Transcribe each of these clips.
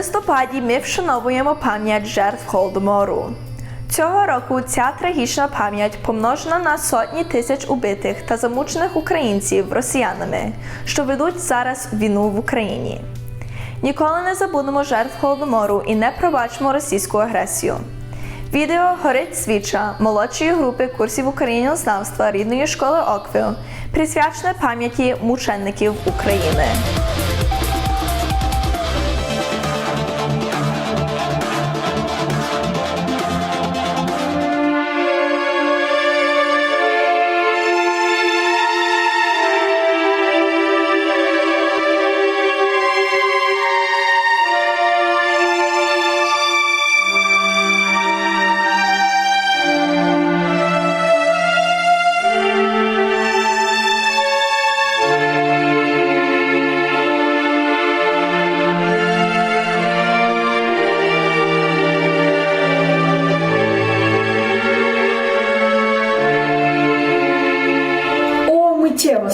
листопаді ми вшановуємо пам'ять жертв Холдомору. Цього року ця трагічна пам'ять помножена на сотні тисяч убитих та замучених українців росіянами, що ведуть зараз війну в Україні. Ніколи не забудемо жертв Голодомору і не пробачимо російську агресію. Відео горить свіча молодшої групи курсів українознавства рідної школи Оквіл присвячене пам'яті мучеників України.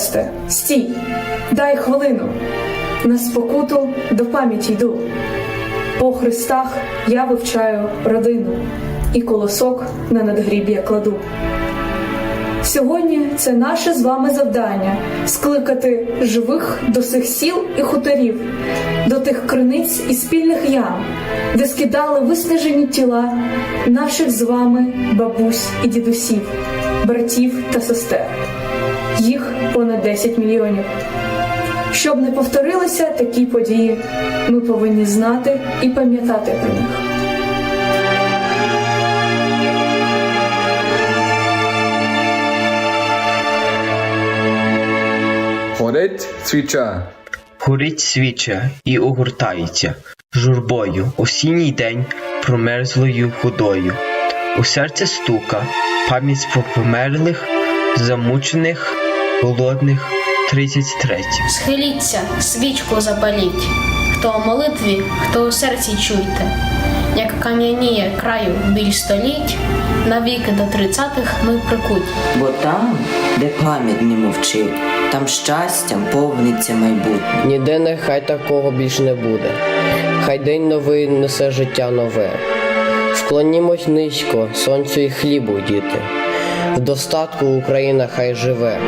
Миттєвосте, стій, дай хвилину, на спокуту до пам'яті йду. По хрестах я вивчаю родину. І колосок на надгріб'я кладу. Сьогодні це наше з вами завдання скликати живих до сих сіл і хуторів, до тих криниць і спільних ям, де скидали виснажені тіла наших з вами бабусь і дідусів, братів та сестер їх понад 10 мільйонів. Щоб не повторилися такі події, ми повинні знати і пам'ятати про них. Горить свіча. Горить свіча і огортається журбою осінній день промерзлою ходою. У серце стука, пам'ять про померлих, замучених, голодних, 33. Схиліться, свічку запаліть, хто у молитві, хто у серці чуйте, як кам'яніє краю біль століть, навіки до тридцятих ми прикуть. Бо там, де пам'ять не мовчить, там щастям повниться майбутнє. Ніде нехай такого більш не буде. Хай день новий несе життя нове. Вклонімось низько, сонцю і хлібу, діти. В достатку Україна хай живе.